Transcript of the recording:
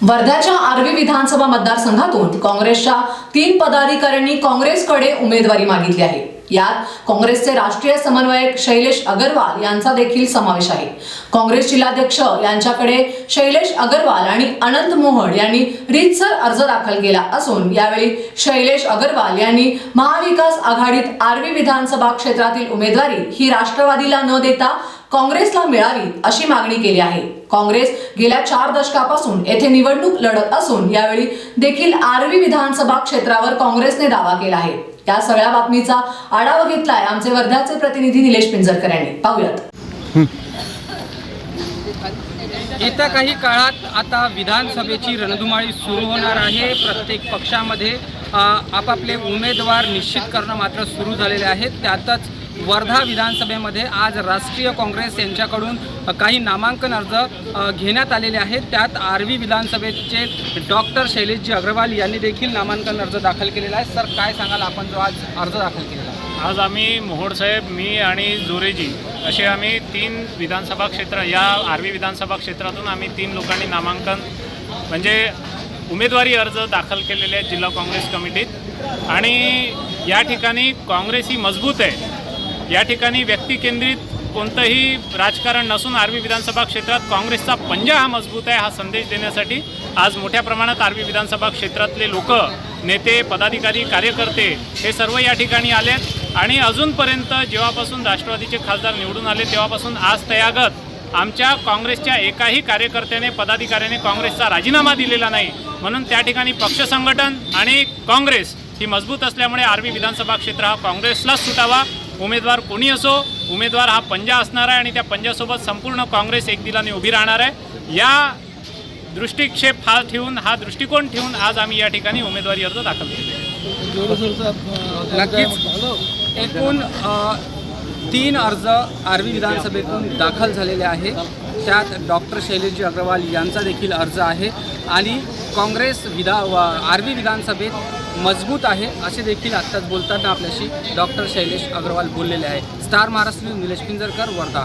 वर्ध्याच्या आर्वी विधानसभा मतदारसंघातून काँग्रेसच्या तीन पदाधिकाऱ्यांनी काँग्रेसकडे उमेदवारी मागितली आहे. यात काँग्रेसचे राष्ट्रीय समन्वयक शैलेश अगरवाल यांचा देखील समावेश आहे. काँग्रेस जिल्हाध्यक्ष यांच्याकडे शैलेश अगरवाल आणि अनंत मोहड यांनी रीतसर अर्ज दाखल केला असून यावेळी शैलेश अगरवाल यांनी महाविकास आघाडीत आर्वी विधानसभा क्षेत्रातील उमेदवारी ही राष्ट्रवादीला न देता काँग्रेसला मिळावी अशी मागणी केली आहे. काँग्रेस गेल्या चार दशकापासून येथे निवडणूक लढत असून यावेळी देखील आर्वी विधानसभा क्षेत्रावर काँग्रेसने दावा केला आहे. या सगळ्या बातमीचा आढावा घेतलाय आमचे वर्ध्याचे प्रतिनिधी निलेश पिंजरकर यांनी. पाहूयात. येत्या काही काळात आता विधानसभेची रणधुमाळी सुरू होणार आहे. प्रत्येक पक्षामध्ये आपापले उमेदवार निश्चित करणं मात्र सुरू झालेले आहेत. त्यातच वर्धा विधानसभेमध्ये आज राष्ट्रीय काँग्रेस यांच्याकडून काही नामांकन अर्ज घेण्यात आलेले आहेत. त्यात आर्वी विधानसभेचे डॉक्टर शैलेशजी अग्रवाल यांनी देखील नामांकन अर्ज दाखल केलेला आहे. सर काय सांगाल? आपण जो आज अर्ज दाखल केलेला आहे. आज आम्ही मोहोडसाहेब मी आणि जोरेजी असे आम्ही तीन विधानसभा क्षेत्र या आर्वी विधानसभा क्षेत्रातून आम्ही तीन लोकांनी नामांकन म्हणजे उमेदवारी अर्ज दाखल केलेले आहेत जिल्हा काँग्रेस कमिटीत. आणि या ठिकाणी काँग्रेस ही मजबूत आहे. या ठिकाणी व्यक्तिकेंद्रित कोणतंही राजकारण नसून आर्वी विधानसभा क्षेत्रात काँग्रेसचा पंजा हा मजबूत आहे हा संदेश देण्यासाठी. आज मोठ्या प्रमाणात आर्वी विधानसभा क्षेत्रातले लोक नेते पदाधिकारी कार्यकर्ते हे सर्व या ठिकाणी आलेत आणि अजूनपर्यंत जेव्हापासून राष्ट्रवादीचे खासदार निवडून आले तेव्हापासून आज तयागत आमच्या काँग्रेसच्या एकाही कार्यकर्त्याने पदाधिकाऱ्याने काँग्रेसचा राजीनामा दिलेला नाही. म्हणून त्या ठिकाणी पक्ष संघटन आणि काँग्रेस ही मजबूत असल्यामुळे आर्वी विधानसभा क्षेत्र हा काँग्रेसलाच सुटावा. उमेदवार कोणी असो उमेदवार हा पंजा असणार आहे आणि त्या पंजासोबत संपूर्ण काँग्रेस एक दिलाने उभी राहणार आहे. या दृष्टिक्षेप हा ठेवून हा दृष्टिकोन ठेवून आज आम्ही या ठिकाणी उमेदवारी अर्ज दाखल केले नक्कीच. एकूण तीन अर्ज आर्वी विधानसभेतून दाखल झालेले आहे. त्यात डॉक्टर शैलेशजी अग्रवाल यांचा देखील अर्ज आहे आणि काँग्रेस विधा आर्वी विधानसभेत मजबूत आहे असे देखील आत्ताच बोलताना आपल्याशी डॉक्टर शैलेश अग्रवाल बोललेले आहे. Star Maharashtra News Nilesh Pinjarkar Wardha.